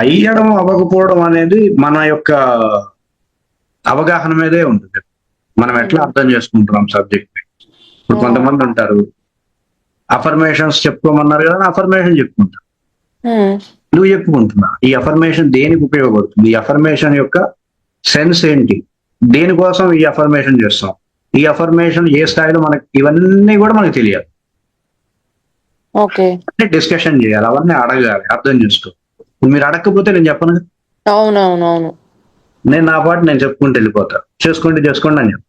అయ్యడం అవ్వకపోవడం అనేది మన యొక్క అవగాహన మీదే ఉంటుంది. మనం ఎట్లా అర్థం చేసుకుంటున్నాం సబ్జెక్ట్ ఇప్పుడు కొంతమంది ఉంటారు అఫర్మేషన్స్ చెప్పుకోమన్నారు కదా అఫర్మేషన్ చెప్పుకుంటారు నువ్వు చెప్పుకుంటున్నా. ఈ అఫర్మేషన్ దేనికి ఉపయోగపడుతుంది? ఈ అఫర్మేషన్ యొక్క సెన్స్ ఏంటి? దేనికోసం ఈ అఫర్మేషన్ చేస్తాం? ఈ అఫర్మేషన్ ఏ స్థాయిలో మనకి ఇవన్నీ కూడా మనకు తెలియాలి. ఓకే. డిస్కషన్ చేయాలి అవన్నీ అడగాలి అర్థం చేసుకో మీరు అడగకపోతే నేను చెప్పను. అవునవునవును. నేను నా పాటు నేను చెప్పుకుంటూ వెళ్ళిపోతా. చేసుకోండి చేసుకోండి అని చెప్తా.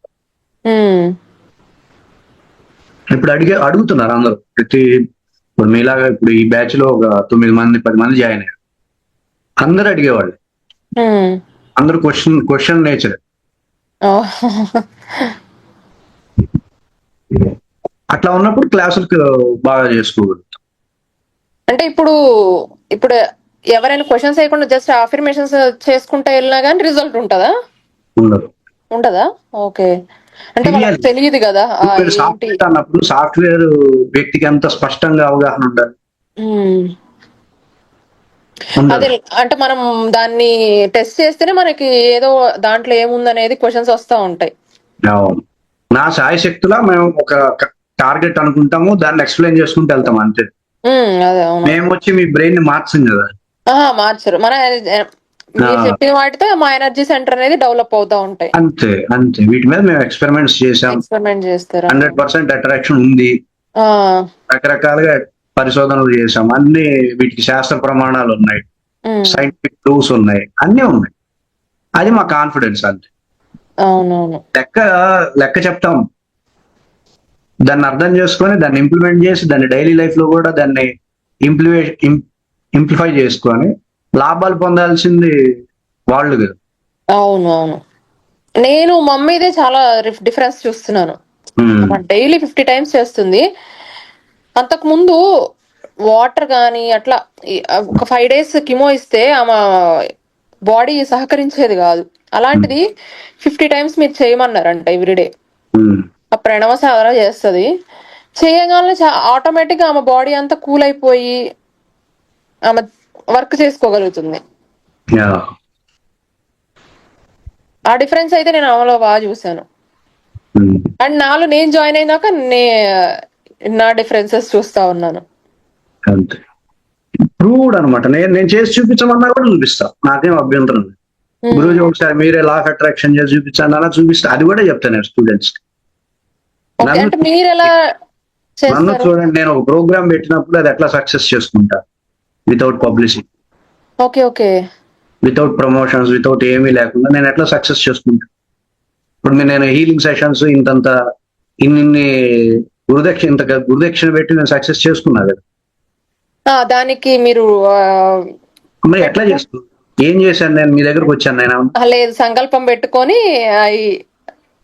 ఇప్పుడు అడిగే అడుగుతున్నారు అందరూ. ప్రతి ఇప్పుడు మీలాగా ఇప్పుడు ఈ బ్యాచ్లో ఒక తొమ్మిది మంది పది మంది జాయిన్ అయ్యారు. అందరూ అడిగేవాళ్ళు. అందరూ క్వశ్చన్ క్వశ్చన్ నేచర్ అట్లా ఉన్నప్పుడు క్లాసులకు బాగా చేసుకోగలుగుతాం. అంటే ఇప్పుడు ఇప్పుడు ఎవరైనా క్వశ్చన్స్ వేయకుండా జస్ట్ అఫర్మేషన్స్ చేసుకుంటూ వెళ్ళినా కానీ రిజల్ట్ ఉంటుందా? ఉండదు. ఉంటదా ఓకే. అంటే. వాళ్ళకి తెలియదు కదా సాఫ్ట్వేర్ అన్నప్పుడు సాఫ్ట్వేర్ వ్యక్తికి ఎంత స్పష్టంగా అవగాహన ఉండాలి. ఉండదు అదే అంటే మనం దాన్ని టెస్ట్ చేస్తేనే మనకి ఏదో దాంట్లో ఏముందనేది క్వశ్చన్స్ వస్తా ఉంటాయి. నా సాయి శక్తులా మేము ఒక టార్గెట్ అనుకుంటాము దాన్ని ఎక్స్ప్లెయిన్ చేసుకుంటూ వెళ్తాం అంతే. మేము వచ్చి మీ బ్రెయిన్ని మార్చం కదా. మార్చరు. మన మీరు. చెప్పిన వాటితో మా ఎనర్జీ సెంటర్ అనేది డెవలప్ అవుతా ఉంటాయి. అంతే అంతే. వీటి మీద మేము ఎక్స్పెరిమెంట్స్ చేసాం ఎక్స్పెరిమెంట్ చేస్తారు? హండ్రెడ్ పర్సెంట్ అట్రాక్షన్ ఉంది. రకరకాలుగా పరిశోధనలు చేసాం అన్ని వీటికి శాస్త్ర ప్రమాణాలు ఉన్నాయి. సైంటిఫిక్ ప్రూఫ్స్ ఉన్నాయి. అన్ని ఉన్నాయి. అది మా కాన్ఫిడెన్స్ అంతే. అవునవును. లెక్క లెక్క చెప్తాం. దాన్ని అర్థం చేసుకొని దాన్ని ఇంప్లిమెంట్ చేసి దాన్ని డైలీ లైఫ్లో కూడా దాన్ని ఇంప్లివే ఇంప్లిఫై చేసుకొని లాభాలు పొందాల్సింది వాళ్ళు కదా. అవును అవును. నేను మమ్మీదే చాలా డిఫరెన్స్ చూస్తున్నాను. డైలీ ఫిఫ్టీ టైమ్స్ చేస్తుంది. అంతకు ముందు వాటర్ కానీ అట్లా ఒక ఫైవ్ డేస్ కిమో ఇస్తే ఆమె బాడీ సహకరించేది కాదు. అలాంటిది ఫిఫ్టీ టైమ్స్ మీరు చేయమన్నారంట ఎవ్రీడే. ఆ ప్రణవ సాధన చేస్తుంది. చేయగానే ఆటోమేటిక్ ఆమె బాడీ అంతా కూల్ అయిపోయి ఆమె వర్క్ చేసుకోగలుగుతుంది. ఆ డిఫరెన్స్ అయితే నేను ఆమెలో బాగా చూసాను అండ్ నాలో నేను జాయిన్ అయినాక నే నా డిఫరెన్సెస్ చూస్తా ఉన్నాను. ప్రూవ్డ్ అనమాట నేను నేను చేసి చూపించమన్నా కూడా చూపిస్తా. నాకేం అభ్యంతరం. గురుజీ ఒకసారి మీరే లాక్ అట్రాక్షన్ చేసి చూపించండి అలా చూపిస్తా. అది కూడా చెప్తాను నేను స్టూడెంట్స్ నన్ను- చూడండి నేను ఒక ప్రోగ్రామ్ పెట్టినప్పుడు అది ఎట్లా సక్సెస్ చేసుకుంటా? Without publicity okay okay without promotions without ఏమీ లేకుండా నేను ఎట్లా సక్సెస్ చేసుకుంటా? ఇప్పుడు నేను హీలింగ్ సెషన్స్ ఇంతంత ఇన్ని గురుదక్షిణ ఇంత గురుదక్షిణ పెట్టి నేను సక్సెస్ చేసుకున్నా కదా. దానికి మీరు మరి ఎట్లా చేస్తున్నా ఏం చేశాను నేను? మీ దగ్గరకు వచ్చాను నేను. లేదు సంకల్పం పెట్టుకొని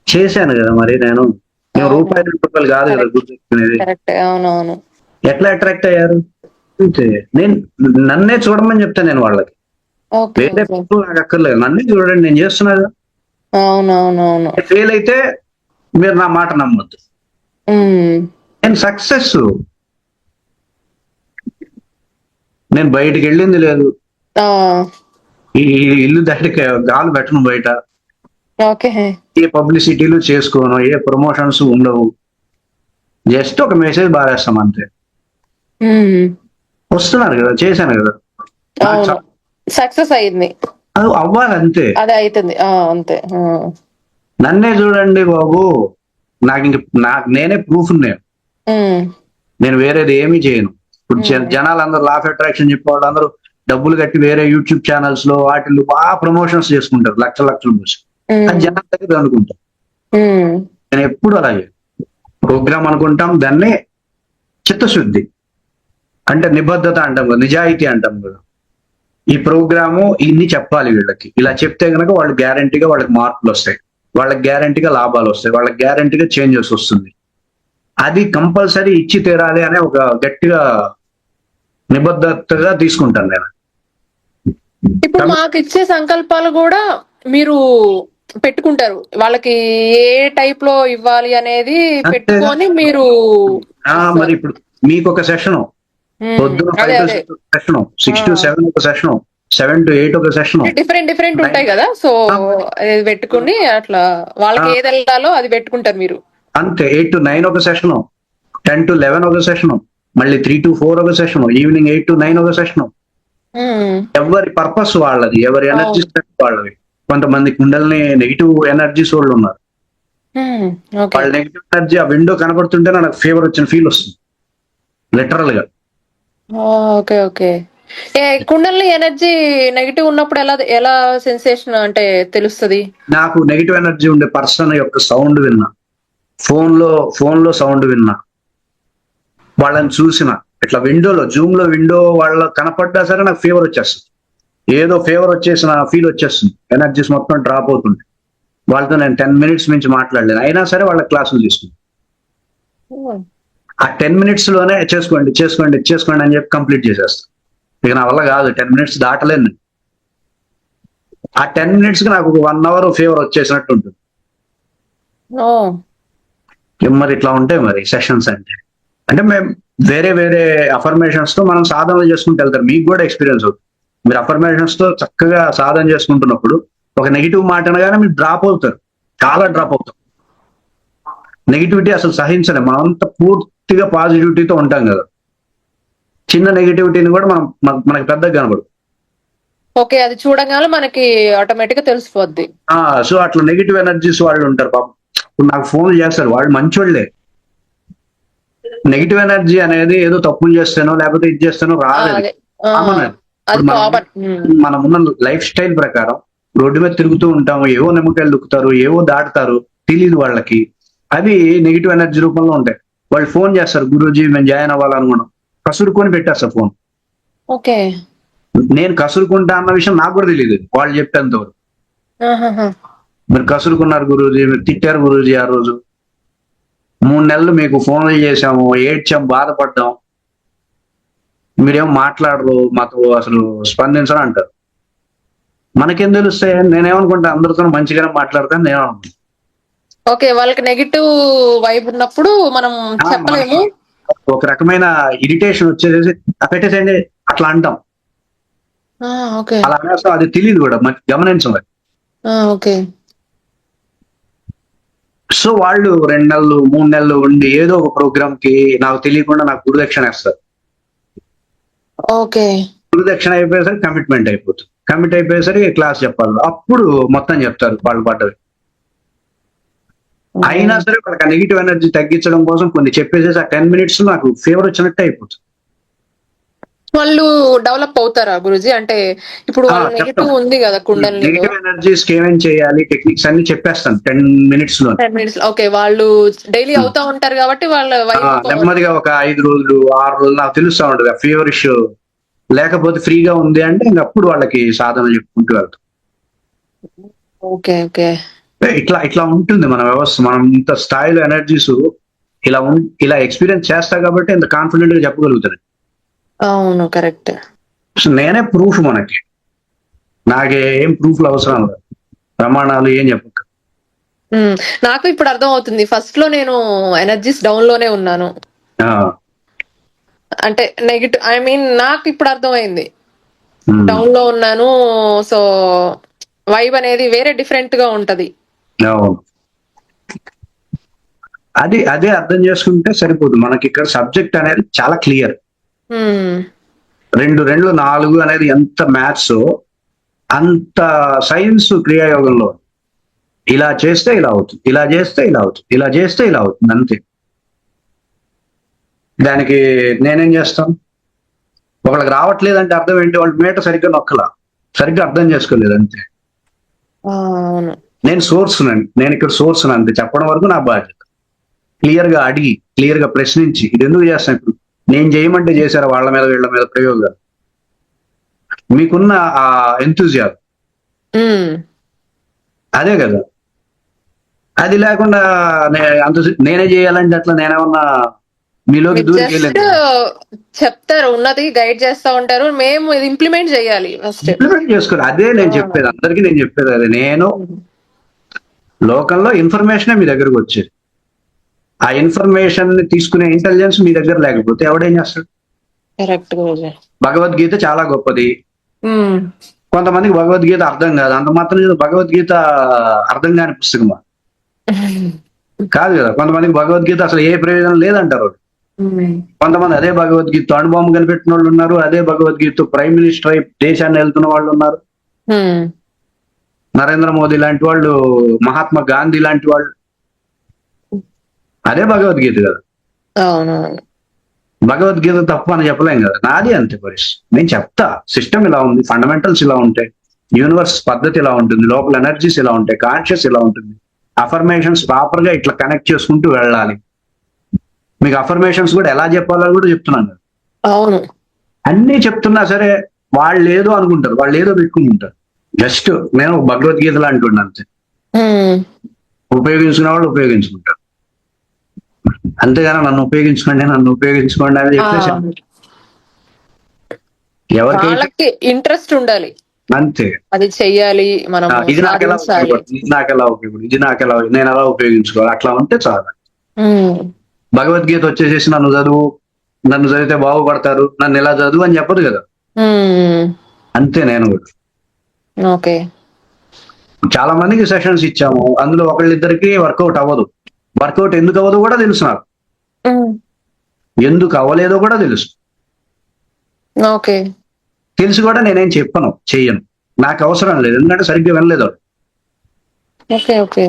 చేశాను కదా మరి నేను. నేను రూపాయి రెండు రూపాయలు కాదు కదా గురుదక్షిణ ఎట్లా అట్రాక్ట్ అయ్యారు? నేను నన్నే చూడమని చెప్తాను నేను వాళ్ళకి. వేరే నాకు అక్కర్లేదు. నన్నే చూడండి నేను చేస్తున్నా కదా అవునవునవును ఫెయిల్ అయితే మీరు నా మాట నమ్మొద్దు. నేను సక్సెస్ నేను బయటికి వెళ్ళింది లేదు. ఈ ఇల్లు దాటికి గాలి పెట్టను బయట. ఏ పబ్లిసిటీలు చేసుకోను ఏ ప్రమోషన్స్ ఉండవు. జస్ట్ ఒక మెసేజ్ బారేస్తాం అంతే. వస్తున్నారు కదా చేశాను కదా. సక్సెస్ అయింది అది అవ్వాలి అంతే అదే అవుతుంది అంతే. నన్నే చూడండి బాబు. నాకు ఇంక నాకు నేనే ప్రూఫ్ నేను. నేను వేరేది ఏమీ చేయను. ఇప్పుడు జనాలు అందరూ లాఫ్ అట్రాక్షన్ చెప్పేవాళ్ళు అందరూ డబ్బులు కట్టి వేరే యూట్యూబ్ ఛానల్స్లో వాటిల్లో బాగా ప్రమోషన్స్ చేసుకుంటారు లక్ష లక్షలు పోసి ఉమ్, అది జనాల దగ్గర అనుకుంటాం. నేను ఎప్పుడు అలాగే ప్రోగ్రామ్ అనుకుంటాం దాన్ని చిత్తశుద్ధి. అంటే నిబద్ధత అంటాం కదా నిజాయితీ అంటాం కదా. ఈ ప్రోగ్రాము ఇన్ని చెప్పాలి వీళ్ళకి. ఇలా చెప్తే గనక వాళ్ళు గ్యారంటీగా వాళ్ళకి మార్కులు వస్తాయి. వాళ్ళకి గ్యారంటీగా లాభాలు వస్తాయి. వాళ్ళకి గ్యారంటీగా చేంజెస్ వస్తుంది. అది కంపల్సరీ ఇచ్చి తీరాలి అనే ఒక గట్టిగా నిబద్ధతగా తీసుకుంటాను నేను. ఇప్పుడు మాకు ఇచ్చే సంకల్పాలు కూడా మీరు పెట్టుకుంటారు. వాళ్ళకి ఏ టైప్లో ఇవ్వాలి అనేది పెట్టుకొని మీరు మరి ఇప్పుడు మీకు ఒక సెషన్. పొద్దున సెషన్ సిక్స్ టు. సెవెన్ ఒక సెషన్ సెవెన్ టు ఎయిట్ ఒక సెషన్ డిఫరెంట్ డిఫరెంట్ ఉంటాయి కదా? సో పెట్టుకుని అట్లా వాళ్ళకి ఏది వెళ్ళాలో అది పెట్టుకుంటారు మీరు. అంతే ఎయిట్ టు నైన్ ఒక సెషన్ టెన్ టు లెవెన్ ఒక సెషన్ మళ్ళీ త్రీ టు ఫోర్ ఒక session evening eight to nine ఒక సెషన్. ఎవరి పర్పస్ వాళ్ళది ఎవరి ఎనర్జీ వాళ్ళది. కొంతమంది కుండల్ని నెగిటివ్ ఎనర్జీస్ వాళ్ళు ఉన్నారు. వాళ్ళ నెగిటివ్ ఎనర్జీ ఆ విండో కనబడుతుంటే నాకు ఫీవర్ వచ్చిన ఫీల్ వస్తుంది. లిటరల్గా. Okay okay. ఏ కుండలి ఎనర్జీ నెగిటివ్ ఉన్నప్పుడు ఎలా ఎలా సెన్సేషన్ అంటే తెలుస్తుంది? నాకు నెగిటివ్ ఎనర్జీ ఉండే పర్సన్ యొక్క సౌండ్ విన్నా. ఫోన్లో ఫోన్లో సౌండ్ విన్నా. వాళ్ళని చూసిన. ఇట్లా విండోలో జూమ్లో విండో వాళ్ళ కనపడ్డా సరే నాకు ఫీవర్ వచ్చేస్తుంది. ఏదో ఫీవర్ వచ్చేసిన ఫీల్ వచ్చేస్తుంది. ఎనర్జీస్ మొత్తం డ్రాప్ అవుతుంది వాళ్ళతో నేను టెన్ మినిట్స్ నుంచి మాట్లాడలేను. అయినా సరే వాళ్ళ క్లాసులు తీసుకున్నాను ఆ టెన్ మినిట్స్లోనే చేసుకోండి చేసుకోండి చేసుకోండి అని చెప్పి కంప్లీట్ చేసేస్తాను ఇక నా వల్ల కాదు టెన్ మినిట్స్ దాటలేను. ఆ టెన్ మినిట్స్కి నాకు వన్ అవర్ ఫీవర్ వచ్చేసినట్టు ఉంటుంది. మరి ఇట్లా ఉంటాయి మరి సెషన్స్ అంటే. అంటే మేము వేరే వేరే అఫర్మేషన్స్తో మనం సాధన చేసుకుంటూ వెళ్తారు. మీకు కూడా ఎక్స్పీరియన్స్ అవుతుంది. మీరు అఫర్మేషన్స్తో చక్కగా సాధన చేసుకుంటున్నప్పుడు ఒక నెగిటివ్ మాట అనగానే మీరు డ్రాప్ అవుతారు. చాలా డ్రాప్ అవుతారు. నెగిటివిటీ అసలు సహించలే. మనం అంత పూర్తిగా పాజిటివిటీతో ఉంటాం కదా. చిన్న నెగిటివిటీని కూడా మనం మన- మనకి పెద్దగా కనబడు ఓకే అది చూడగానే మనకి ఆటోమేటిక్గా తెలిసిపోద్ది. సో అట్లా నెగిటివ్ ఎనర్జీస్ వాళ్ళు ఉంటారు పాపం. ఇప్పుడు నాకు ఫోన్ చేస్తారు. వాళ్ళు మంచోళ్ళే. నెగిటివ్ ఎనర్జీ అనేది ఏదో తప్పులు చేస్తానో లేకపోతే ఇది చేస్తానో రాలేదు. మనం ఉన్న లైఫ్ స్టైల్ ప్రకారం రోడ్డు మీద తిరుగుతూ ఉంటాము. ఏవో నిమ్మకాయలు దుక్కుతారు ఏవో దాటుతారు. తెలియదు వాళ్ళకి. అవి నెగిటివ్ ఎనర్జీ రూపంలో ఉంటాయి. వాళ్ళు ఫోన్ చేస్తారు గురూజీ మేము జాయిన్ అవ్వాలనుకున్నాం కసురుకొని పెట్టేస్తారు ఫోన్ ఓకే. నేను కసురుకుంటా అన్న విషయం నాకు కూడా తెలియదు. వాళ్ళు చెప్పేంత. మీరు కసురుకున్నారు గురూజీ మీరు తిట్టారు గురూజీ ఆ రోజు. మూడు నెలలు మీకు ఫోన్లు చేసాము ఏడ్చాం బాధపడ్డాం. మీరేం మాట్లాడరు మాతో అసలు స్పందించరు అంటారు. మనకేం తెలుస్తాయి? నేనేమనుకుంటా అందరితో మంచిగానే మాట్లాడతాను నేను అనుకుంటా. ఓకే వాళ్ళకి నెగిటివ్ వైబ్ ఉన్నప్పుడు మనం చెప్పలేము. ఒక రకమైన ఇరిటేషన్ వచ్చేసి "ఆ, పెట్టేసేయండి అట్లా అంటాం. ఓకే. అలా అనేస్తాం అది తెలియదు కూడా మనకి గమనించం అది. ఆ, ఓకే. సో వాళ్ళు రెండు నెలలు మూడు నెలలు ఉండి ఏదో ఒక ప్రోగ్రామ్కి నాకు తెలియకుండా నాకు గురుదక్షిణ వేస్తారు. ఓకే. గురుదక్షిణ అయిపోయేసరికి కమిట్మెంట్ అయిపోతుంది. కమిట్ అయిపోయేసరికి క్లాస్ చెప్పాలి. అప్పుడు మొత్తం చెప్తారు వాళ్ళు పడ్డవి అయినా సరే వాళ్ళకి నెగిటివ్ ఎనర్జీ తగ్గించడం కోసం కొన్ని చెప్పేసేసి ఆ టెన్ మినిట్స్ నాకు ఫీవర్ వచ్చినట్టే అయిపోతుంది. వాళ్ళు డెవలప్ అవుతారా గురుజీ? అంటే ఇప్పుడు ఆ. నెగిటివ్ ఉంది కదా కుండలిలో. నెగిటివ్ ఎనర్జీస్ ఏమేం చేయాలి టెక్నిక్స్ అన్ని చెప్పేస్తాను టెన్ మినిట్స్లో టెన్ మినిట్స్ ఓకే వాళ్ళు డైలీ అవుతా ఉంటారు కాబట్టి వాళ్ళ ఆ, నెమ్మదిగా ఒక ఐదు రోజులు ఆరు రోజులు నాకు తెలుస్తా ఉంటుంది. ఆ ఫీవర్ ఇష్యూ లేకపోతే ఫ్రీగా ఉంది అంటే ఇంక అప్పుడు వాళ్ళకి సాధన చెప్పుకుంటూ వెళ్తాం. ఓకే ఓకే ఇట్లా ఇట్లా ఉంటుంది మన వ్యవస్థ. మనం ఇంత స్థాయిలో ఎనర్జీస్ ఇలా ఇలా ఎక్స్పీరియన్స్ చేస్తా కాబట్టి ఇంత కాన్ఫిడెంట్గా చెప్పగలుగుతాను అవును కరెక్ట్ నేనే ప్రూఫ్ మనకి. నాకేం ప్రూఫ్లు అవసరం లేదు. ప్రమాణాలు ఏం చెప్పక. నాకు ఇప్పుడు అర్థం అవుతుంది ఫస్ట్లో నేను ఎనర్జీస్ డౌన్లోనే ఉన్నాను. అంటే నెగిటివ్ ఐ మీన్ నాకు ఇప్పుడు అర్థమైంది. డౌన్లో ఉన్నాను సో వైబ్ అనేది వేరే డిఫరెంట్గా ఉంటది. అది అదే అర్థం చేసుకుంటే సరిపోదు. మనకి ఇక్కడ సబ్జెక్ట్ అనేది చాలా క్లియర్ మ్మ్. రెండు రెండు నాలుగు అనేది ఎంత మ్యాథ్స్ అంత సైన్స్ క్రియాయోగంలో. ఇలా చేస్తే ఇలా అవుతుంది. ఇలా చేస్తే ఇలా అవుతుంది. ఇలా చేస్తే ఇలా అవుతుంది. అంతే. దానికి నేనేం చేస్తాను ఒకళ్ళకి రావట్లేదంటే అర్థం ఏంటి? వాళ్ళు మేట సరిగ్గా నొక్కలా. సరిగ్గా అర్థం చేసుకోలేదు అంతే. నేను సోర్స్ నండి నేను ఇక్కడ సోర్స్ అంతే చెప్పడం వరకు నా బాధ్యత. క్లియర్గా అడిగి క్లియర్గా ప్రశ్నించి ఇది ఎందుకు చేస్తాను ఇప్పుడు? నేను చేయమంటే చేశారా? వాళ్ళ మీద వీళ్ళ మీద ప్రయోగాలు మీకున్న ఆ ఎంతూజియాలు మ్మ్. అదే కదా. అది లేకుండా అంత నేనే చేయాలంటే అట్లా నేనేమన్నా మీలోకి జస్ట్ చెప్తారు ఉన్నది గైడ్ చేస్తా ఉంటారు. మేము ఇంప్లిమెంట్ చేయాలి ఇంప్లిమెంట్ చేసుకోవాలి అదే నేను చెప్పేది. అందరికీ నేను చెప్పేది అదే. నేను లోకంలో ఇన్ఫర్మేషనే మీ దగ్గరకు వచ్చేది. ఆ ఇన్ఫర్మేషన్ని తీసుకునే ఇంటెలిజెన్స్ మీ దగ్గర లేకపోతే ఎవడేం చేస్తాడు? భగవద్గీత చాలా గొప్పది. కొంతమందికి భగవద్గీత అర్థం కాదు. అంత మాత్రం భగవద్గీత అర్థం కాని పుస్తకమా? కాదు కదా. కొంతమందికి భగవద్గీత అసలు ఏ ప్రయోజనం లేదంటారు. కొంతమంది అదే భగవద్గీత అణుబాంబు కనిపెట్టిన వాళ్ళు ఉన్నారు. అదే భగవద్గీత ప్రైమ్ మినిస్టర్ అయి దేశాన్ని వెళ్తున్న వాళ్ళు ఉన్నారు. నరేంద్ర మోదీ లాంటి వాళ్ళు మహాత్మా గాంధీ లాంటి వాళ్ళు. అదే భగవద్గీత కదా. భగవద్గీత తప్పు అని చెప్పలేం కదా. నాది అంతే పరిస్థితి. నేను చెప్తా. సిస్టమ్ ఇలా ఉంది ఫండమెంటల్స్ ఇలా ఉంటాయి. యూనివర్స్ పద్ధతి ఇలా ఉంటుంది లోపల ఎనర్జీస్ ఇలా ఉంటాయి కాన్షియస్ ఇలా ఉంటుంది. అఫర్మేషన్స్ ప్రాపర్గా ఇట్లా కనెక్ట్ చేసుకుంటూ వెళ్ళాలి. మీకు అఫర్మేషన్స్ కూడా ఎలా చెప్పాలో కూడా చెప్తున్నాను. అవును. అన్నీ చెప్తున్నా సరే వాళ్ళు ఏదో అనుకుంటారు వాళ్ళు ఏదో పెట్టుకుని ఉంటారు. జస్ట్ నేను భగవద్గీతలు అంటున్నాను అంతే. ఉమ్. ఉపయోగించుకునే వాళ్ళు ఉపయోగించుకుంటారు. అంతేగాని నన్ను ఉపయోగించుకోండి నన్ను ఉపయోగించుకోండి అని చెప్పేసి వాళ్ళకి ఇంట్రెస్ట్ ఉండాలి. అంతే. అది చెయ్యాలి మనం ఇది నాకు ఎలా ఇది నాకు ఎలా ఇది నాకు ఎలా నేను ఎలా ఉపయోగించుకోవాలి? అట్లా ఉంటే చాలు. భగవద్గీత వచ్చేసేసి నన్ను చదువు నన్ను చదివితే బాగుపడతారు నన్ను ఎలా చదువు అని చెప్పదు కదా. అంతే నేను కూడా. ఓకే. చాలా మందికి సెషన్స్ ఇచ్చాము. అందులో ఒకళ్ళిద్దరికి వర్కౌట్ అవ్వదు. వర్కౌట్ ఎందుకు అవ్వదు కూడా తెలుసు నాకు. ఎందుకు అవ్వలేదో కూడా తెలుసు. ఓకే. తెలిసి కూడా నేనేం చెప్పను చెయ్యను. నాకు అవసరం లేదు. ఎందుకంటే సరిగ్గా వినలేదు. Okay okay.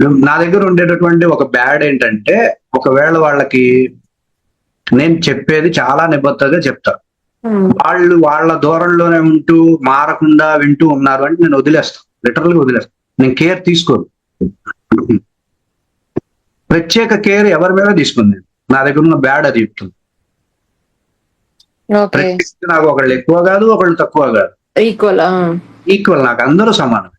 నా దగ్గర ఉండేటటువంటి ఒక బ్యాడ్ ఏంటంటే ఒకవేళ వాళ్ళకి నేను చెప్పేది చాలా నిబద్ధతగా చెప్తా. ఉమ్. వాళ్ళు వాళ్ళ దూరంలోనే ఉంటూ మారకుండా వింటూ ఉన్నారు అంటే నేను వదిలేస్తాను లిటరల్గా వదిలేస్తాను నేను కేర్ తీసుకోను. ప్రత్యేక కేర్ ఎవరి మీద తీసుకుంది? నా దగ్గర ఉన్న బ్యాడ్ అది చెప్తుంది. నాకు ఒకళ్ళు ఎక్కువ కాదు ఒకళ్ళు తక్కువ కాదు. ఈక్వల్ ఈక్వల్ నాకు అందరూ సమానం.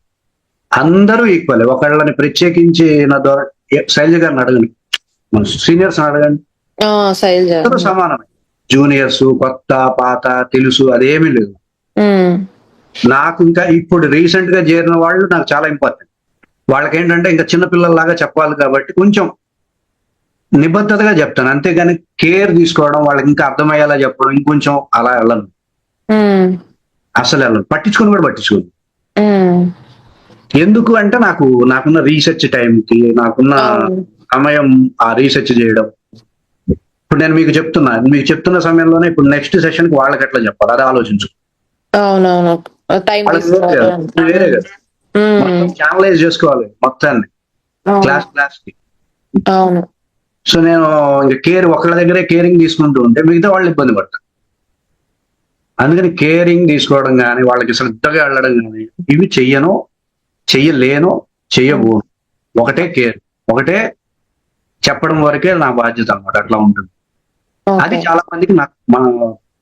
అందరూ ఈక్వల్ ఒకళ్ళని ప్రత్యేకించి నా ద్వారా శైలజ గారిని అడగండి. మన సీనియర్స్ అడగండి. అందరూ సమానమే. జూనియర్స్ కొత్త పాత తెలుసు అదేమీ లేదు. నాకు ఇంకా ఇప్పుడు రీసెంట్గా చేరిన వాళ్ళు నాకు చాలా ఇంపార్టెంట్ వాళ్ళకి ఏంటంటే ఇంకా చిన్నపిల్లల్లాగా చెప్పాలి కాబట్టి కొంచెం నిబద్ధతగా చెప్తాను అంతేగాని కేర్ తీసుకోవడం వాళ్ళకి ఇంకా అర్థమయ్యేలా చెప్పడం ఇంకొంచెం అలా వెళ్ళను. అసలు వెళ్ళను పట్టించుకొని కూడా పట్టించుకోను. ఎందుకు అంటే నాకు నాకున్న రీసెర్చ్ టైంకి నాకున్న. సమయం ఆ రీసెర్చ్ చేయడం ఇప్పుడు నేను మీకు చెప్తున్నా మీకు చెప్తున్న సమయంలోనే ఇప్పుడు నెక్స్ట్ సెషన్కి వాళ్ళకి ఎట్లా చెప్పాలి? అది ఆలోచించు. వేరే కదా, ఛానలైజ్ చేసుకోవాలి మొత్తాన్ని. క్లాస్ క్లాస్కి. సో నేను ఇంకా కేర్ ఒకళ్ళ దగ్గరే కేరింగ్ తీసుకుంటూ ఉంటే మిగతా వాళ్ళు ఇబ్బంది పడతారు. అందుకని కేరింగ్ తీసుకోవడం కానీ వాళ్ళకి శ్రద్ధగా వెళ్ళడం కానీ ఇవి చెయ్యను చెయ్యలేను చెయ్యబోను. ఒకటే కేర్ ఒకటే చెప్పడం వరకే నా బాధ్యత అన్నమాట. అట్లా ఉంటుంది. అది చాలా మందికి నాకు మన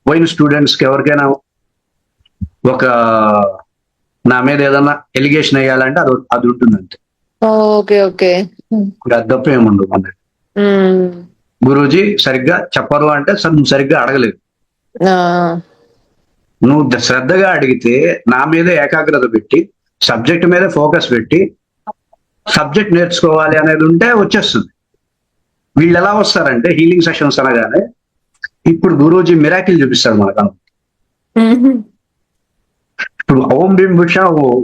పోయిన స్టూడెంట్స్కి ఎవరికైనా ఒక నా మీద ఏదన్నా ఎలిగేషన్ వేయాలంటే అది అది ఉంటుంది అంతే ఓకే ఓకే ఇంకా అది తప్ప ఏముండదు మన. ఉమ్. గురూజీ సరిగ్గా చెప్పరు అంటే "సార్, నువ్వు సరిగ్గా అడగలేదు. నువ్వు శ్రద్ధగా అడిగితే నా మీదే ఏకాగ్రత పెట్టి సబ్జెక్ట్ మీద ఫోకస్ పెట్టి సబ్జెక్ట్ నేర్చుకోవాలి అనేది ఉంటే వచ్చేస్తుంది వీళ్ళు ఎలా వస్తారంటే హీలింగ్ సెషన్స్ అనగానే ఇప్పుడు గురూజీ మిరాకిల్ చూపిస్తాడు మనకు. ఇప్పుడు ఓం భీం భిక్ష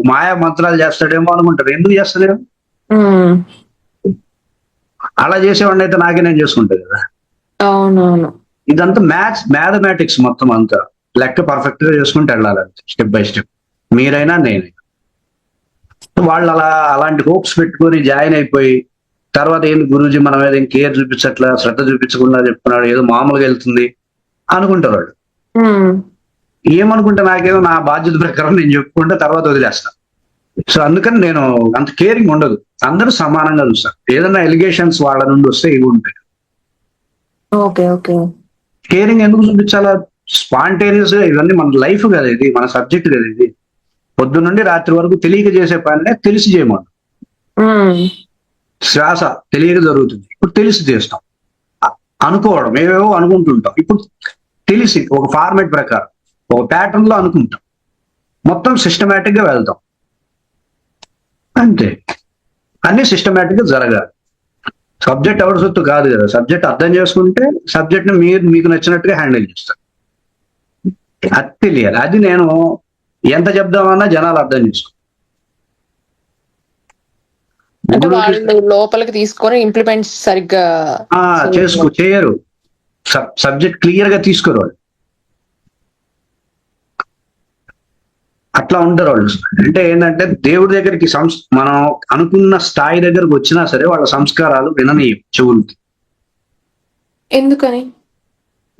మాయా మంత్రాలు చేస్తాడేమో అనుకుంటారు. ఎందుకు చేస్తలేము ఉమ్. అలా చేసేవాడిని అయితే నాకే నేను చేసుకుంటా కదా. అవునవును. ఇదంతా మ్యాథ్స్ మ్యాథమెటిక్స్ మొత్తం అంతా. లెక్క పర్ఫెక్ట్గా చేసుకుంటూ వెళ్ళాలంతే స్టెప్ బై స్టెప్ మీరైనా నేనైనా వాళ్ళు అలా అలాంటి హోప్స్ పెట్టుకొని జాయిన్ అయిపోయి తర్వాత ఏంది గురూజీ మన మీద ఏం కేర్ చూపించట్లా శ్రద్ధ చూపించకుండా చెప్తున్నాడు ఏదో మామూలుగా వెళ్తుంది అనుకుంటారు వాళ్ళు. ఉమ్. ఏమనుకుంటే నాకేదో నా బాధ్యత ప్రకారం నేను చెప్పుకుంటే తర్వాత వదిలేస్తా. సో అందుకని నేను అంత కేరింగ్ ఉండదు. అందరూ సమానంగా చూస్తారు. ఏదైనా ఎలిగేషన్స్ వాళ్ళ నుండి వస్తే ఇవి ఉంటాయి. Okay okay. కేరింగ్ ఎందుకు చూపించాలా? స్పాంటేనియస్గా ఇవన్నీ మన లైఫ్ కదా ఇది మన సబ్జెక్ట్ కదా ఇది. పొద్దు నుండి రాత్రి వరకు తెలియక చేసే పనినే తెలిసి చేయమను. ఉమ్. శ్వాస తెలియక జరుగుతుంది. ఇప్పుడు తెలిసి చేస్తాం. అనుకోవడం ఏవేవో అనుకుంటుంటాం. ఇప్పుడు తెలిసి ఒక ఫార్మేట్ ప్రకారం ఒక ప్యాటర్న్లో అనుకుంటాం. మొత్తం సిస్టమేటిక్గా వెళ్తాం. అంతే. అన్ని సిస్టమేటిక్గా జరగాలి. సబ్జెక్ట్ ఎవరి సొత్తు కాదు కదా. సబ్జెక్ట్ అర్థం చేసుకుంటే సబ్జెక్ట్ని మీరు మీకు నచ్చినట్టుగా హ్యాండిల్ చేస్తారు. అది తెలియాలి. అది నేను ఎంత చెప్దామన్నా జనాలు అర్థం చేసుకో అంటే గురువుకి- వాళ్ళు లోపలికి తీసుకొని ఇంప్లిమెంట్ సరిగ్గా చేసుకో చేయరు. సబ్జెక్ట్ క్లియర్గా తీసుకోరు వాళ్ళు. అట్లా ఉంటారు వాళ్ళు. అంటే ఏంటంటే దేవుడి దగ్గరికి సంస్ మనం అనుకున్న స్థాయి దగ్గరకు వచ్చినా సరే వాళ్ళ సంస్కారాలు వినని చెవులకి. ఎందుకని?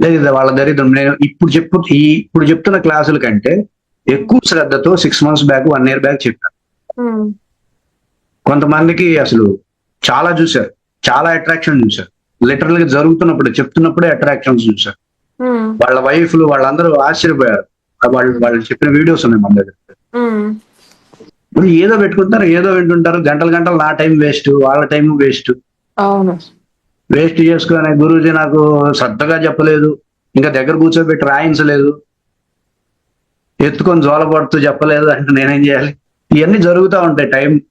లేదు వాళ్ళ దరిద్రం. నేను ఇప్పుడు చెప్పు ఈ ఇప్పుడు చెప్తున్న క్లాసుల కంటే ఎక్కువ శ్రద్ధతో six months back one year back చెప్పాను. కొంతమందికి అసలు చాలా చూశారు. చాలా అట్రాక్షన్ చూశారు. లిటరల్గా జరుగుతున్నప్పుడు చెప్తున్నప్పుడే అట్రాక్షన్స్ చూశారు. వాళ్ళ వైఫ్లు వాళ్ళందరూ ఆశ్చర్యపోయారు. వాళ్ళు వాళ్ళు చెప్పిన వీడియోస్ ఉన్నాయి మన దగ్గర. ఇప్పుడు ఏదో పెట్టుకుంటారు ఏదో వింటుంటారు. గంటలు గంటలు నా టైం వేస్ట్ వాళ్ళ టైం వేస్ట్ అవును. వేస్ట్ చేసుకుని గురూజీ నాకు శ్రద్ధగా చెప్పలేదు. ఇంకా దగ్గర కూర్చోబెట్టి రాయించలేదు. ఎత్తుకొని జోలపడుతూ చెప్పలేదు అంటే నేనేం చేయాలి? ఇవన్నీ జరుగుతూ ఉంటాయి. టైం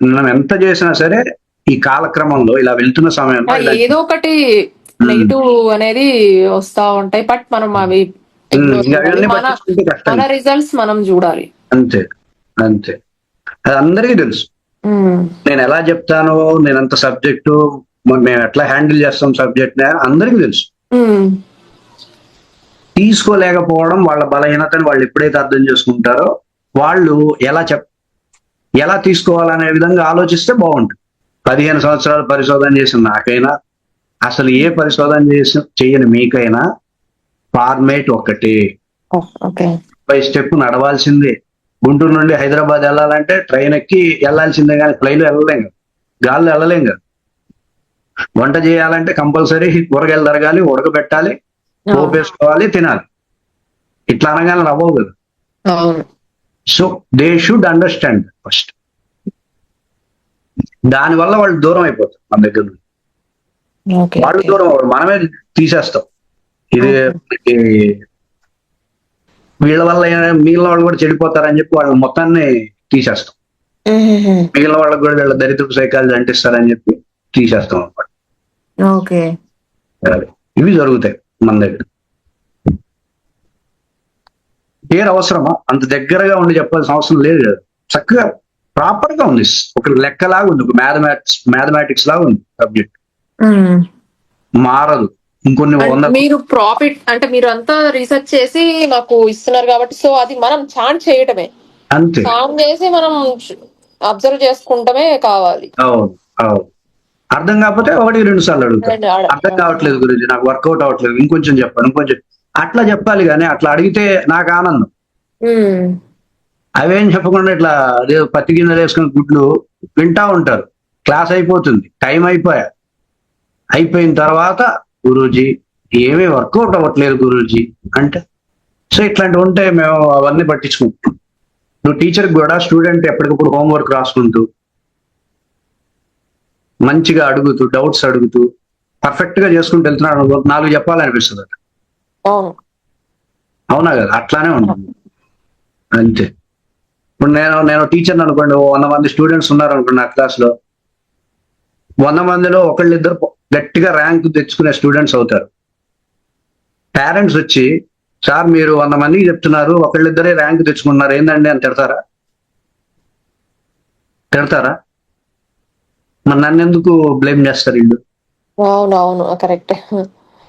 మనం ఎంత చేసినా సరే ఈ కాలక్రమంలో ఇలా వెళ్తున్న సమయంలో ఏదో ఒకటి నెగిటివ్ అనేది వస్తా ఉంటాయి బట్ మనం అవి మన రిజల్ట్స్ మనం చూడాలి. అంతే అంతే. అది అందరికీ తెలుసు. నేను ఎలా చెప్తాను నేను అంత సబ్జెక్టు మేము ఎట్లా హ్యాండిల్ చేస్తాం సబ్జెక్ట్ అందరికీ తెలుసు. తీసుకోలేకపోవడం వాళ్ళ బలహీనతని వాళ్ళు ఎప్పుడైతే అర్థం చేసుకుంటారో వాళ్ళు ఎలా చెప్ ఎలా తీసుకోవాలనే విధంగా ఆలోచిస్తే బాగుంటుంది. పదిహేను సంవత్సరాలు పరిశోధన చేసిన నాకైనా అసలు ఏ పరిశోధన చేసి చేయని మీకైనా ఫార్మేట్ ఒక్కటే బై స్టెప్ నడవాల్సిందే. గుంటూరు నుండి హైదరాబాద్ వెళ్ళాలంటే ట్రైన్ ఎక్కి వెళ్ళాల్సిందే కానీ ఫ్లైట్ వెళ్ళలేం కదా. గాల్లో వెళ్ళలేం కదా. వంట చేయాలంటే కంపల్సరీ కూరగాయలు తరగాలి ఉడకబెట్టాలి పోపు వేసుకోవాలి తినాలి. ఇట్లా అనగానే అవ్వవు కదా. So they should understand first. దానివల్ల వాళ్ళు దూరం అయిపోతారు మన దగ్గర నుండి వాళ్ళు దూరం మనమే తీసేస్తాం. ఇది వీళ్ళ వల్ల మిగిలిన వాళ్ళు కూడా చెడిపోతారని చెప్పి వాళ్ళు మొత్తాన్ని తీసేస్తాం. మిగిలిన వాళ్ళకి కూడా వీళ్ళ దరిద్రపు సైకాలజీ అంటిస్తారని చెప్పి తీసేస్తాం అన్నమాట. ఓకే. ఇవి జరుగుతాయి మన దగ్గర. పేరు అవసరమా? అంత దగ్గరగా ఉండి చెప్పాల్సిన అవసరం లేదు కదా. చక్కగా ప్రాపర్గా ఉంది. ఒక లెక్కలాగా ఉంది. ఒక మ్యాథమెటిక్స్ మ్యాథమెటిక్స్ లాగా ఉంది సబ్జెక్ట్. మారదు. ఇంకొన్ని మీరు ప్రాఫిట్ అంటే మీరు అంతా రీసెర్చ్ చేసి మాకు ఇస్తున్నారు కాబట్టి సో అది మనం చాన్ చేయటమే. అంతే. చాన్ చేసి మనం అబ్జర్వ్ చేసుకుంటమే కావాలి. అర్థం కాకపోతే ఒకటి రెండు సార్లు అడుగుతాను అర్థం కావట్లేదు గురించి నాకు వర్కౌట్ అవ్వట్లేదు ఇంకొంచెం చెప్పాను ఇంకొంచెం అట్లా చెప్పాలి కానీ అట్లా అడిగితే నాకు ఆనందం. అవేం చెప్పకుండా ఇట్లా అదే పత్తి గింజలు వేసుకుని గుడ్లు వింటా ఉంటారు. క్లాస్ అయిపోతుంది. టైం అయిపోయా. అయిపోయిన తర్వాత గురూజీ ఏమీ వర్కౌట్ అవ్వట్లేదు గురూజీ అంటే. సో ఇట్లాంటివి ఉంటే మేము అవన్నీ పట్టించుకుంటాం. నువ్వు టీచర్కి కూడా స్టూడెంట్ ఎప్పటికప్పుడు హోంవర్క్ రాసుకుంటూ మంచిగా అడుగుతూ డౌట్స్ అడుగుతూ పర్ఫెక్ట్గా చేసుకుంటూ వెళ్తున్నాడు నాలుగు చెప్పాలనిపిస్తుంది అవునా కదా? అట్లానే ఉంటుంది. అంతే. ఇప్పుడు నేను నేను టీచర్ అనుకోండి వంద మంది స్టూడెంట్స్ ఉన్నారు అనుకోండి నా క్లాస్లో. వంద మందిలో ఒకళ్ళిద్దరు గట్టిగా ర్యాంక్ తెచ్చుకునే స్టూడెంట్స్ అవుతారు. పేరెంట్స్ వచ్చి సార్ మీరు వంద మందికి చెప్తున్నారు ఒకళ్ళిద్దరే ర్యాంక్ తెచ్చుకున్నారు ఏందండి? అని తిడతారా? తిడతారా? మరి నన్ను ఎందుకు బ్లేమ్ చేస్తారు వీళ్ళు? అవును అవును కరెక్ట్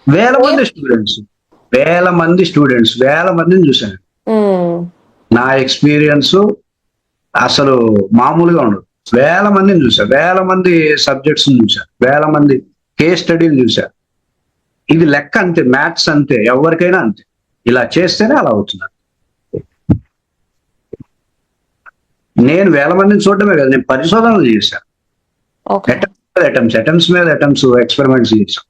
వేల మంది స్టూడెంట్స్ వేల మంది స్టూడెంట్స్ వేల మందిని చూశాను. నా ఎక్స్పీరియన్స్ అసలు మామూలుగా ఉండదు. వేల మందిని చూసా వేల మంది సబ్జెక్ట్స్ చూసా వేల మంది కేస్ స్టడీలు చూసా ఇది లెక్క అంతే. మ్యాథ్స్ అంతే. ఎవరికైనా అంతే. ఇలా చేస్తేనే అలా అవుతున్నారు. నేను వేల మందిని చూడటమే కదా నేను పరిశోధనలు చేశాను అటెంప్ట్స్ అటెంప్ట్స్ మీద అటెంప్ట్స్ ఎక్స్పెరిమెంట్స్ చేసాం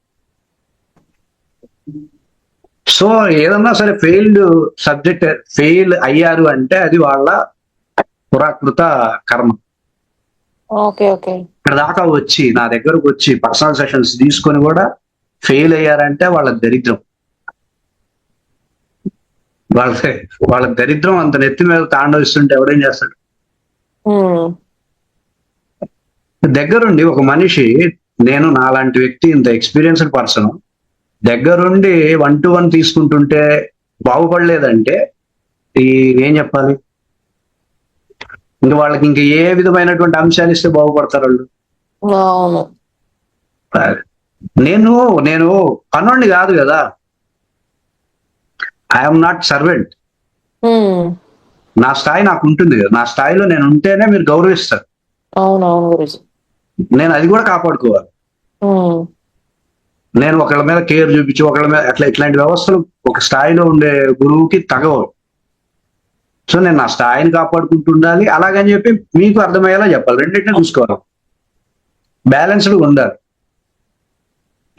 సో ఏదన్నా సరే ఫెయిల్డ్ సబ్జెక్ట్ ఫెయిల్ అయ్యారు అంటే అది వాళ్ళ పురాకృత కర్మ. Okay okay. ఇక్కడ దాకా వచ్చి నా దగ్గరకు వచ్చి పర్సనల్ సెషన్స్ తీసుకొని కూడా ఫెయిల్ అయ్యారంటే వాళ్ళ దరిద్రం. వాళ్ళ వాళ్ళ దరిద్రం అంత నెత్తి మీద తాండవిస్తుంటే ఎవడేం చేస్తాడు? దగ్గరుండి ఒక మనిషి నేను నాలాంటి వ్యక్తి ఇంత ఎక్స్పీరియన్స్డ్ పర్సన్ దగ్గరుండి వన్ టు వన్ తీసుకుంటుంటే బాగుపడలేదంటే ఈ ఏం చెప్పాలి? ఇంక వాళ్ళకి ఇంకా ఏ విధమైనటువంటి అంశాలు ఇస్తే బాగుపడతారు వాళ్ళు? నేను నేను పనోడిని కాదు కదా. ఐఎమ్ నాట్ సర్వెంట్ నా స్థాయి నాకు ఉంటుంది కదా. నా స్థాయిలో నేను ఉంటేనే మీరు గౌరవిస్తారు. నేను అది కూడా కాపాడుకోవాలి. నేను ఒకళ్ళ మీద కేర్ చూపించి ఒకళ్ళ మీద అట్లా ఇట్లాంటి వ్యవస్థలు ఒక స్థాయిలో ఉండే గురువుకి తగవు. సో నేను నా స్థాయిని కాపాడుకుంటూ ఉండాలి అలాగని చెప్పి మీకు అర్థమయ్యేలా చెప్పాలి. రెండింటిని చూసుకోవాలి. బ్యాలెన్స్డ్ ఉండాలి.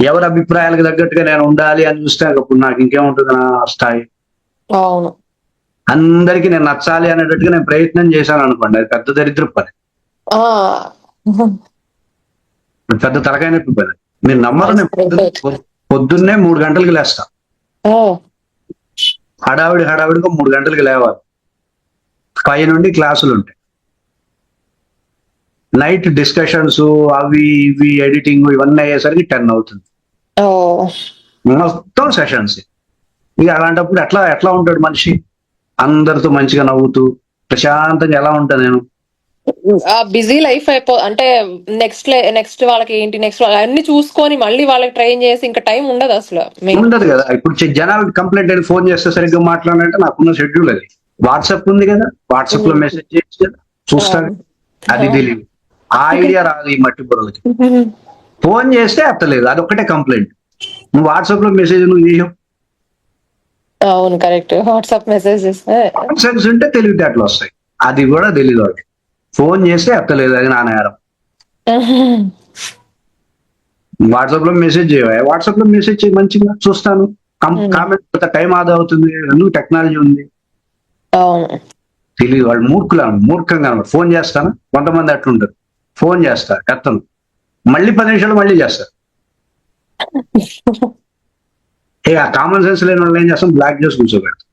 ఎవరి అభిప్రాయాలకు తగ్గట్టుగా నేను ఉండాలి అని చూస్తే అప్పుడు నాకు ఇంకేముంటుంది నా స్థాయి? అవును. అందరికీ నేను నచ్చాలి అనేటట్టుగా నేను ప్రయత్నం చేశాను అనుకోండి. అది పెద్ద దరిద్ర పని. పెద్ద తలకాయ నొప్పి పని. మీరు నమ్మరు నేను పొద్దున్న- మూడు గంటలకు లేస్తా. హడావిడి హడావిడిగా మూడు గంటలకు లేవాలి. పై నుండి క్లాసులు ఉంటాయి. నైట్ డిస్కషన్స్ అవి ఇవి ఎడిటింగ్ ఇవన్నీ అయ్యేసరికి టెన్ అవుతుంది. మొత్తం సెషన్స్. ఇక అలాంటప్పుడు ఎట్లా ఎట్లా ఉంటాడు మనిషి? అందరితో మంచిగా నవ్వుతూ ప్రశాంతంగా ఎలా ఉంటాను నేను? బిజీ లైఫ్ అయిపో అంటే నెక్స్ట్ నెక్స్ట్ వాళ్ళకి ఏంటి నెక్స్ట్ అన్ని చూసుకొని మళ్ళీ వాళ్ళకి ట్రైన్ చేసి ఇంకా టైం ఉండదు అసలు. ఉండదు కదా. ఇప్పుడు జనాలు కంప్లైంట్ అని ఫోన్ చేస్తే సరిగ్గా మాట్లాడాలంటే నాకున్న షెడ్యూల్ అది. వాట్సాప్ ఉంది కదా. వాట్సాప్లో మెసేజ్ చేయొచ్చు కదా. చూస్తాను అది తెలియదు ఆ ఐడియా రాదు ఈ మట్టి బుర్రలకి. ఫోన్ చేస్తే ఎత్తలేదు అది ఒక్కటే కంప్లైంట్. నువ్వు వాట్సాప్లో మెసేజ్ నువ్వు చేయవు అవును కరెక్ట్. వాట్సాప్ మెసేజ్ ఉంటే తెలివితేటలు వస్తాయి. అది కూడా తెలియదు ఫోన్ చేస్తే ఎత్తలేదు అది నా నేరం వాట్సాప్లో మెసేజ్ చేయవా? వాట్సాప్లో మెసేజ్ చేయి మంచిగా చూస్తాను. కామెంట్ టైం ఆదా అవుతుంది? ఎందుకు టెక్నాలజీ ఉంది? తెలియదు వాళ్ళు మూర్ఖులు మూర్ఖంగా అన్నమాట. ఫోన్ చేస్తాను? కొంతమంది అట్లుంటారు. ఫోన్ చేస్తా ఎత్తను. మళ్ళీ పది నిమిషాలు మళ్ళీ చేస్తారు ఇక కామన్ సెన్స్ లేని వాళ్ళు ఏం చేస్తాం? బ్లాక్ చేసి కూర్చోబెడతాం.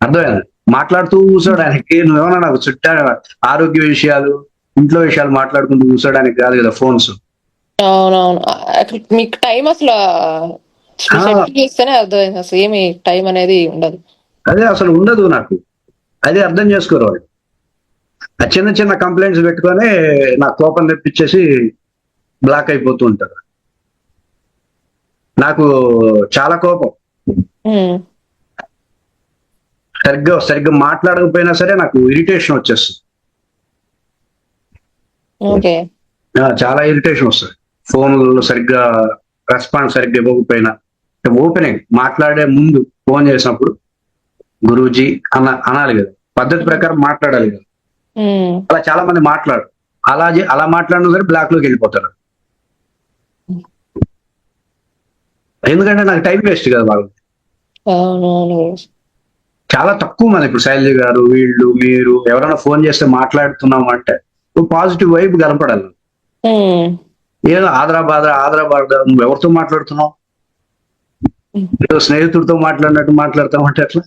అర్థమైంది? మాట్లాడుతూ కూర్చోడానికి నువ్వేమన్నా నాకు చుట్టా ఆరోగ్య విషయాలు ఇంట్లో విషయాలు మాట్లాడుకుంటూ కూర్చోడానికి కాదు కదా ఫోన్స్. అవునవును. మీకు టైం అసలు షెడ్యూల్ చేస్తేనే అర్థమైంది అసలు ఏమి టైం అనేది ఉండదు. అదే అసలు ఉండదు నాకు. అదే అర్థం చేసుకోరు వాళ్ళు. ఆ చిన్న చిన్న కంప్లైంట్స్ పెట్టుకొని నా కోపం తెప్పించేసి బ్లాక్ అయిపోతూ ఉంటారు. నాకు చాలా కోపం. ఉమ్, సరిగ్గా సరిగ్గా మాట్లాడకపోయినా సరే నాకు ఇరిటేషన్ వచ్చేస్తుంది. చాలా ఇరిటేషన్ వస్తుంది. ఫోన్లలో సరిగ్గా రెస్పాన్స్ సరిగ్గా ఇవ్వకపోయినా. ఓపెనింగ్ మాట్లాడే ముందు ఫోన్ చేసినప్పుడు గురూజీ అన్న అనాలి కదా. పద్ధతి ప్రకారం మాట్లాడాలి కదా. అలా చాలా మంది మాట్లాడు అలా అలా మాట్లాడినా సరే బ్లాక్లోకి వెళ్ళిపోతారు. ఎందుకంటే నాకు టైం వేస్ట్ కదా అవునవును. చాలా తక్కువ మంది. ఇప్పుడు శైలజ గారు వీళ్ళు మీరు ఎవరైనా ఫోన్ చేస్తే మాట్లాడుతున్నాం అంటే పాజిటివ్ వైబ్ కనపడాలి. ఏదో ఆదరా బాదరా ఆదరా బాదరా నువ్వు ఎవరితో మాట్లాడుతున్నావు? ఏదో స్నేహితుడితో మాట్లాడినట్టు మాట్లాడతామంటే ఎట్లా?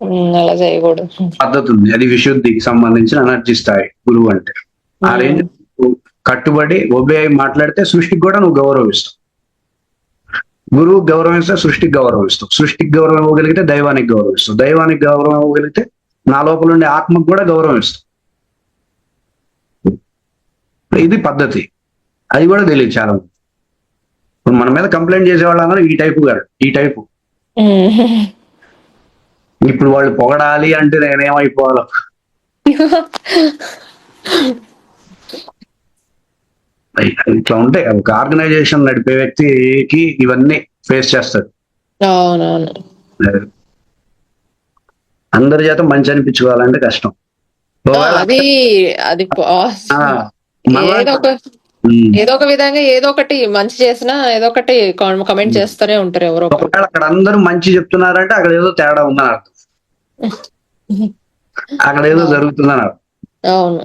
ఉమ్, అలా చేయకూడదు. పద్ధతి ఉంది. అది విశుద్ధికి సంబంధించిన ఎనర్జీ స్థాయి గురువు అంటే. ఆ రేంజ్ కట్టుబడి ఒబే మాట్లాడితే సృష్టికి కూడా నువ్వు గౌరవిస్తావు. గురువు గౌరవిస్తే సృష్టికి గౌరవిస్తావు సృష్టికి గౌరవం ఇవ్వగలిగితే దైవానికి గౌరవిస్తావు దైవానికి గౌరవం ఇవ్వగలిగితే నా లోపల ఉండే ఆత్మకు కూడా గౌరవం ఇస్తావు ఇది పద్ధతి. అది కూడా తెలియదు చాలా. ఇప్పుడు మన మీద కంప్లైంట్ చేసే వాళ్ళందరూ ఈ టైపు గారు. ఈ టైపు. ఇప్పుడు వాళ్ళు పొగడాలి అంటే నేనేమైపోవాలో? ఇట్లా ఉంటాయి ఒక ఆర్గనైజేషన్ నడిపే వ్యక్తికి ఇవన్నీ ఫేస్ చేస్తాడు అందరి చేత మంచి అనిపించుకోవాలంటే కష్టం. అది అది ఏదో ఒక విధంగా ఏదో ఒకటి మంచి చేసినా ఏదో ఒకటి కమెంట్ చేస్తూనే ఉంటారు ఎవరో ఒకవేళ అక్కడ అందరూ మంచి చెప్తున్నారంటే అక్కడ ఏదో తేడా ఉందని అర్థం అక్కడ ఏదో జరుగుతుందని అర్థం అవును.